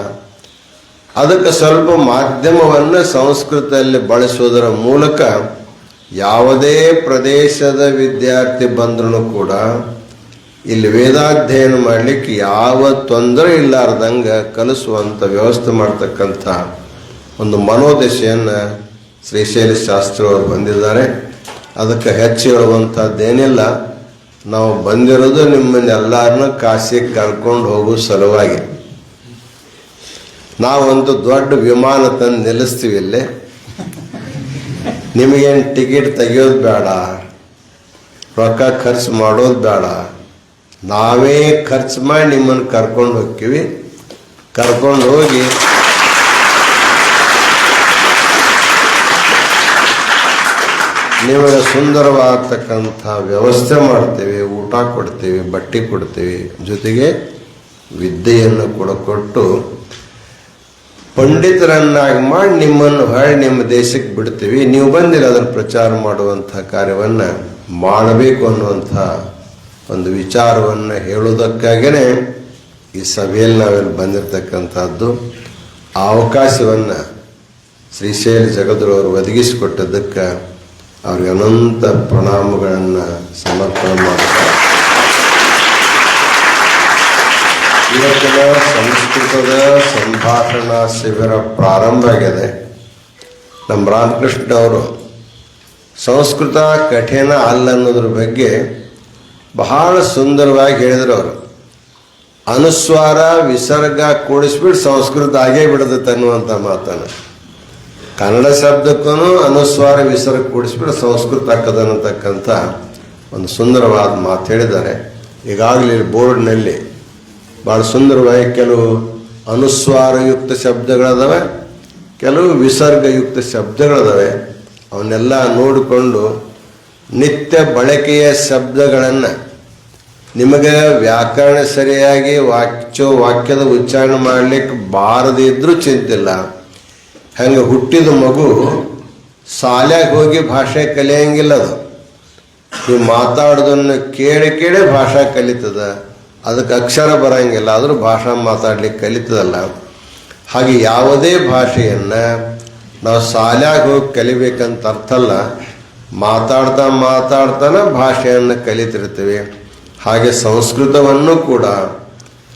ಅದಕ್ಕೆ ಸ್ವಲ್ಪ ಮಾಧ್ಯಮವನ್ನು ಸಂಸ್ಕೃತದಲ್ಲಿ ಬಳಸುವುದರ ಮೂಲಕ ಯಾವುದೇ ಪ್ರದೇಶದ ವಿದ್ಯಾರ್ಥಿ ಬಂದ್ರೂ ಕೂಡ ಇಲ್ಲಿ ವೇದಾಧ್ಯಯನ ಮಾಡಲಿಕ್ಕೆ ಯಾವ ತೊಂದರೆ ಇಲ್ಲಾರ್ದಂಗೆ ಕಲಿಸುವಂಥ ವ್ಯವಸ್ಥೆ ಮಾಡ್ತಕ್ಕಂಥ ಒಂದು ಮನೋದಶೆಯನ್ನು ಶ್ರೀಶೈಲ ಶಾಸ್ತ್ರವರು ಬಂದಿದ್ದಾರೆ. ಅದಕ್ಕೆ ಹೆಚ್ಚು ಹೇಳುವಂಥದ್ದೇನಿಲ್ಲ. ನಾವು ಬಂದಿರೋದು ನಿಮ್ಮನ್ನೆಲ್ಲರನ್ನ ಕಾಶಿಗೆ ಕರ್ಕೊಂಡು ಹೋಗೋ ಸಲುವಾಗಿ. ನಾವೊಂದು ದೊಡ್ಡ ವಿಮಾನ ತಂದು ನಿಲ್ಲಿಸ್ತೀವಿ ಇಲ್ಲಿ. ನಿಮಗೇನು ಟಿಕೆಟ್ ತೆಗಿಯೋದು ಬೇಡ. ರೊಕ್ಕ ಖರ್ಚು ಮಾಡೋದು ಬೇಡ. ನಾವೇ ಖರ್ಚು ಮಾಡಿ ನಿಮ್ಮನ್ನು ಕರ್ಕೊಂಡು ಹೋಗ್ತೀವಿ. ಕರ್ಕೊಂಡು ಹೋಗಿ ನಿಮಗೆ ಸುಂದರವಾಗತಕ್ಕಂಥ ವ್ಯವಸ್ಥೆ ಮಾಡ್ತೇವೆ, ಊಟ ಕೊಡ್ತೇವೆ, ಬಟ್ಟೆ ಕೊಡ್ತೇವೆ, ಜೊತೆಗೆ ವಿದ್ಯೆಯನ್ನು ಕೂಡ ಕೊಟ್ಟು ಪಂಡಿತರನ್ನಾಗಿ ಮಾಡಿ ನಿಮ್ಮನ್ನು ಹೊಳೆ ನಿಮ್ಮ ದೇಶಕ್ಕೆ ಬಿಡ್ತೀವಿ. ನೀವು ಬಂದಿಲ್ಲ, ಅದನ್ನು ಪ್ರಚಾರ ಮಾಡುವಂಥ ಕಾರ್ಯವನ್ನು ಮಾಡಬೇಕು ಅನ್ನುವಂಥ ಒಂದು ವಿಚಾರವನ್ನು ಹೇಳೋದಕ್ಕಾಗೇ ಈ ಸಭೆಯಲ್ಲಿ ನಾವೆಲ್ಲಿ ಬಂದಿರತಕ್ಕಂಥದ್ದು. ಆ ಅವಕಾಶವನ್ನು ಶ್ರೀಶೈಲ ಜಗದ್ರವರು ಒದಗಿಸಿಕೊಟ್ಟದ್ದಕ್ಕೆ ಅವ್ರಿಗೆ ಅನಂತ ಪ್ರಣಾಮಗಳನ್ನು ಸಮರ್ಪಣೆ ಮಾಡ್ತಾರೆ. ಇವತ್ತಿನ ಸಂಸ್ಕೃತದ ಸಂಭಾಷಣಾ ಶಿಬಿರ ಪ್ರಾರಂಭ ಆಗಿದೆ. ನಮ್ಮ ರಾಮಕೃಷ್ಣ ಅವರು, ಸಂಸ್ಕೃತ ಕಠಿಣ ಅಲ್ಲ ಅನ್ನೋದ್ರ ಬಗ್ಗೆ ಬಹಳ ಸುಂದರವಾಗಿ ಹೇಳಿದ್ರು ಅವರು. ಅನುಸ್ವಾರ ವಿಸರ್ಗ ಕೂಡಿಸ್ಬಿಟ್ಟು ಸಂಸ್ಕೃತ ಆಗೇ ಬಿಡುತ್ತೆ ಅನ್ನುವಂಥ ಮಾತನ್ನು. ಕನ್ನಡ ಶಬ್ದಕ್ಕೂ ಅನುಸ್ವಾರ ವಿಸರ್ಗ ಕೂಡಿಸ್ಬಿಟ್ಟು ಸಂಸ್ಕೃತ ಹಾಕದನ್ನತಕ್ಕಂಥ ಒಂದು ಸುಂದರವಾದ ಮಾತು ಹೇಳಿದ್ದಾರೆ. ಈಗಾಗಲೇ ಬೋರ್ಡ್ನಲ್ಲಿ ಭಾಳ ಸುಂದರವಾಗಿ ಕೆಲವು ಅನುಸ್ವಾರಯುಕ್ತ ಶಬ್ದಗಳದಾವೆ, ಕೆಲವು ವಿಸರ್ಗಯುಕ್ತ ಶಬ್ದಗಳದಾವೆ. ಅವನ್ನೆಲ್ಲ ನೋಡಿಕೊಂಡು ನಿತ್ಯ ಬಳಕೆಯ ಶಬ್ದಗಳನ್ನು ನಿಮಗೆ ವ್ಯಾಕರಣ ಸರಿಯಾಗಿ ವಾಕ್ಯ ವಾಕ್ಯದ ಉಚ್ಚಾರಣೆ ಮಾಡಲಿಕ್ಕೆ ಬಾರದಿದ್ದರೂ ಚಿಂತಿಲ್ಲ. ಹಂಗೆ ಹುಟ್ಟಿದ ಮಗು ಶಾಲ್ಯಾಗ ಹೋಗಿ ಭಾಷೆ ಕಲಿಯಂಗಿಲ್ಲ ಅದು. ನೀವು ಮಾತಾಡೋದನ್ನು ಕೇಳಿ ಕೇಳಿ ಭಾಷೆ ಕಲಿತದ. ಅದಕ್ಕೆ ಅಕ್ಷರ ಬರಂಗಿಲ್ಲ, ಆದರೂ ಭಾಷಾ ಮಾತಾಡ್ಲಿಕ್ಕೆ ಕಲಿತದಲ್ಲ. ಹಾಗೆ ಯಾವುದೇ ಭಾಷೆಯನ್ನು ನಾವು ಶಾಲೆಗೆ ಹೋಗಿ ಕಲಿಬೇಕಂತ ಅರ್ಥ ಅಲ್ಲ. ಮಾತಾಡ್ತಾ ಮಾತಾಡ್ತಾನೆ ಭಾಷೆಯನ್ನು ಕಲಿತಿರ್ತೀವಿ. ಹಾಗೆ ಸಂಸ್ಕೃತವನ್ನು ಕೂಡ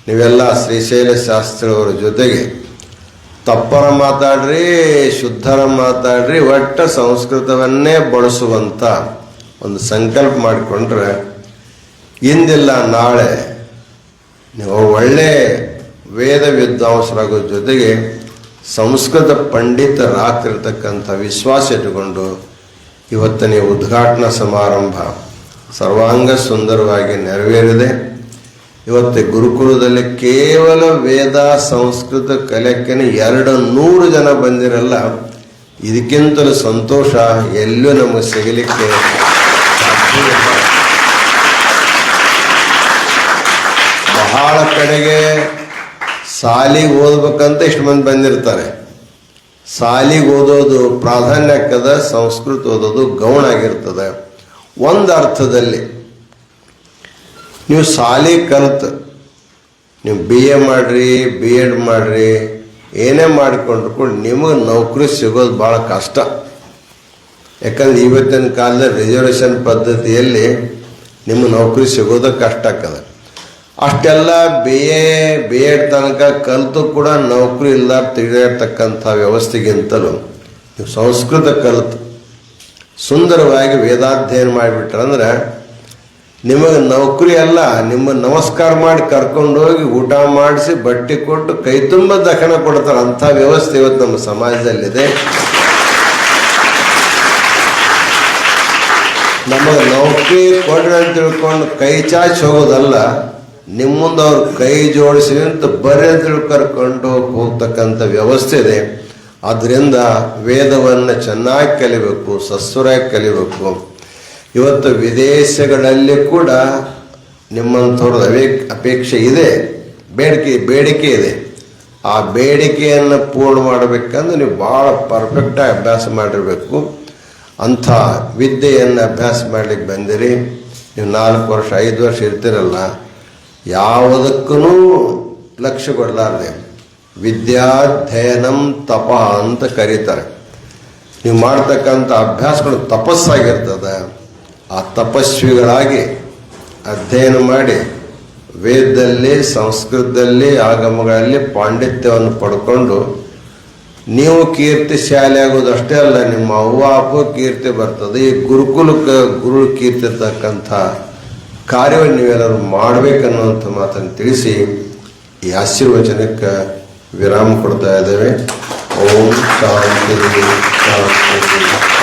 ನೀವೆಲ್ಲ ಶ್ರೀಶೈಲ ಶಾಸ್ತ್ರಿಯವರ ಜೊತೆಗೆ ತಪ್ಪರ ಮಾತಾಡ್ರಿ, ಶುದ್ಧರ ಮಾತಾಡ್ರಿ, ಒಟ್ಟ ಸಂಸ್ಕೃತವನ್ನೇ ಬಳಸುವಂಥ ಒಂದು ಸಂಕಲ್ಪ ಮಾಡಿಕೊಂಡ್ರೆ ಇಂದಿಲ್ಲ, ನಾಳೆ ನೀವು ಒಳ್ಳೆ ವೇದ ವಿದ್ವಾಂಸರಾಗೋ ಜೊತೆಗೆ ಸಂಸ್ಕೃತ ಪಂಡಿತರಾಗ್ತಿರ್ತಕ್ಕಂಥ ವಿಶ್ವಾಸ ಇಟ್ಟುಕೊಂಡು ಇವತ್ತಿನ ಉದ್ಘಾಟನಾ ಸಮಾರಂಭ ಸರ್ವಾಂಗ ಸುಂದರವಾಗಿ ನೆರವೇರಿದೆ. ಇವತ್ತು ಗುರುಕುಲದಲ್ಲಿ ಕೇವಲ ವೇದ ಸಂಸ್ಕೃತ ಕಲಿಯಕ್ಕೆ ಎರಡು ನೂರು ಜನ ಬಂದಿರಲ್ಲ, ಇದಕ್ಕಿಂತಲೂ ಸಂತೋಷ ಎಲ್ಲೂ ನಮಗೆ ಸಿಗಲಿಕ್ಕೆ. ಬಹಳ ಕಡೆಗೆ ಸಾಲಿಗೆ ಓದ್ಬೇಕಂತ ಇಷ್ಟು ಮಂದಿ ಬಂದಿರ್ತಾರೆ ಸಾಲಿಗೆ ಓದೋದು ಪ್ರಾಧಾನ್ಯಕ್ಕದ, ಸಂಸ್ಕೃತ ಓದೋದು ಗೌಣ ಆಗಿರ್ತದೆ ಒಂದು ಅರ್ಥದಲ್ಲಿ ನೀವು ಶಾಲೆ ಕಲಿತು, ನೀವು ಬಿ ಎ ಮಾಡಿರಿ ಬಿ ಎಡ್ ಮಾಡಿರಿ, ಏನೇ ಮಾಡಿಕೊಂಡ್ರು ಕೂಡ ನಿಮಗೆ ನೌಕರಿ ಸಿಗೋದು ಭಾಳ ಕಷ್ಟ. ಯಾಕಂದ್ರೆ ಇವತ್ತಿನ ಕಾಲದ ರಿಸರ್ವೇಷನ್ ಪದ್ಧತಿಯಲ್ಲಿ ನಿಮ್ಮ ನೌಕರಿ ಸಿಗೋದು ಕಷ್ಟ ಆಗ್ತದೆ. ಅಷ್ಟೆಲ್ಲ ಬಿ ಎ ಬಿ ಎಡ್ ತನಕ ಕಲಿತು ಕೂಡ ನೌಕರಿ ಇಲ್ಲ ತಿಳಿಯತಕ್ಕಂಥ ವ್ಯವಸ್ಥೆಗಿಂತಲೂ ನೀವು ಸಂಸ್ಕೃತ ಕಲಿತು ಸುಂದರವಾಗಿ ವೇದಾಧ್ಯಯನ ಮಾಡಿಬಿಟ್ರಂದ್ರೆ ನಿಮಗೆ ನೌಕರಿ ಅಲ್ಲ, ನಿಮ್ಮ ನಮಸ್ಕಾರ ಮಾಡಿ ಕರ್ಕೊಂಡು ಹೋಗಿ ಊಟ ಮಾಡಿಸಿ ಬಟ್ಟೆ ಕೊಟ್ಟು ಕೈ ತುಂಬ ದಖನ ಕೊಡ್ತಾರೆ. ಅಂಥ ವ್ಯವಸ್ಥೆ ಇವತ್ತು ನಮ್ಮ ಸಮಾಜದಲ್ಲಿದೆ. ನಮಗೆ ನೌಕರಿ ಕೊಡ್ರಿ ಅಂತ ತಿಳ್ಕೊಂಡು ಕೈ ಚಾಚಿ ಹೋಗೋದಲ್ಲ ನಿಮ್ಮ ಮುಂದೆ ಅವ್ರು ಕೈ ಜೋಡಿಸಿ ಅಂತ ಬರೀ ಅಂತ ತಿಳ್ಕೊಂಡು ಕರ್ಕೊಂಡು ಹೋಗ್ತಕ್ಕಂಥ ವ್ಯವಸ್ಥೆ ಇದೆ. ಅದರಿಂದ ವೇದವನ್ನು ಚೆನ್ನಾಗಿ ಕಲಿಬೇಕು, ಸಸ್ವರಾಗಿ ಕಲಿಬೇಕು. ಇವತ್ತು ವಿದೇಶಗಳಲ್ಲಿ ಕೂಡ ನಿಮ್ಮಂಥವ್ರದ್ದು ಅವೇ ಅಪೇಕ್ಷೆ ಇದೆ, ಬೇಡಿಕೆ ಬೇಡಿಕೆ ಇದೆ. ಆ ಬೇಡಿಕೆಯನ್ನು ಪೂರ್ಣ ಮಾಡಬೇಕಂದ್ರೆ ನೀವು ಭಾಳ ಪರ್ಫೆಕ್ಟಾಗಿ ಅಭ್ಯಾಸ ಮಾಡಿರಬೇಕು. ಅಂಥ ವಿದ್ಯೆಯನ್ನು ಅಭ್ಯಾಸ ಮಾಡ್ಲಿಕ್ಕೆ ಬಂದಿರಿ. ನೀವು ನಾಲ್ಕು ವರ್ಷ, ಐದು ವರ್ಷ ಇರ್ತಿರಲ್ಲ, ಯಾವುದಕ್ಕೂ ಲಕ್ಷ್ಯ ಕೊಡಲಾರ್ದೆ. ವಿದ್ಯಾಧ್ಯಯನಂ ತಪ ಅಂತ ಕರೀತಾರೆ. ನೀವು ಮಾಡ್ತಕ್ಕಂಥ ಅಭ್ಯಾಸಗಳು ತಪಸ್ಸಾಗಿರ್ತದೆ. ಆ ತಪಸ್ವಿಗಳಾಗಿ ಅಧ್ಯಯನ ಮಾಡಿ ವೇದದಲ್ಲಿ, ಸಂಸ್ಕೃತದಲ್ಲಿ, ಆಗಮಗಳಲ್ಲಿ ಪಾಂಡಿತ್ಯವನ್ನು ಪಡ್ಕೊಂಡು ನೀವು ಕೀರ್ತಿ ಶಾಲೆ ಆಗೋದಷ್ಟೇ ಅಲ್ಲ, ನಿಮ್ಮ ಅವ್ವ, ಅಪ್ಪ ಕೀರ್ತಿ ಬರ್ತದೆ. ಈ ಗುರುಕುಲಕ್ಕೆ ಗುರು ಕೀರ್ತಿ ಇರ್ತಕ್ಕಂಥ ಕಾರ್ಯವನ್ನು ನೀವೆಲ್ಲರೂ ಮಾಡಬೇಕನ್ನುವಂಥ ಮಾತನ್ನು ತಿಳಿಸಿ ಈ ಆಶೀರ್ವಚನಕ್ಕೆ ವಿರಾಮ ಕೊಡ್ತಾ ಇದ್ದೇವೆ. ಓಂ ಶಾಂತಿ ಶಾಂತಿ.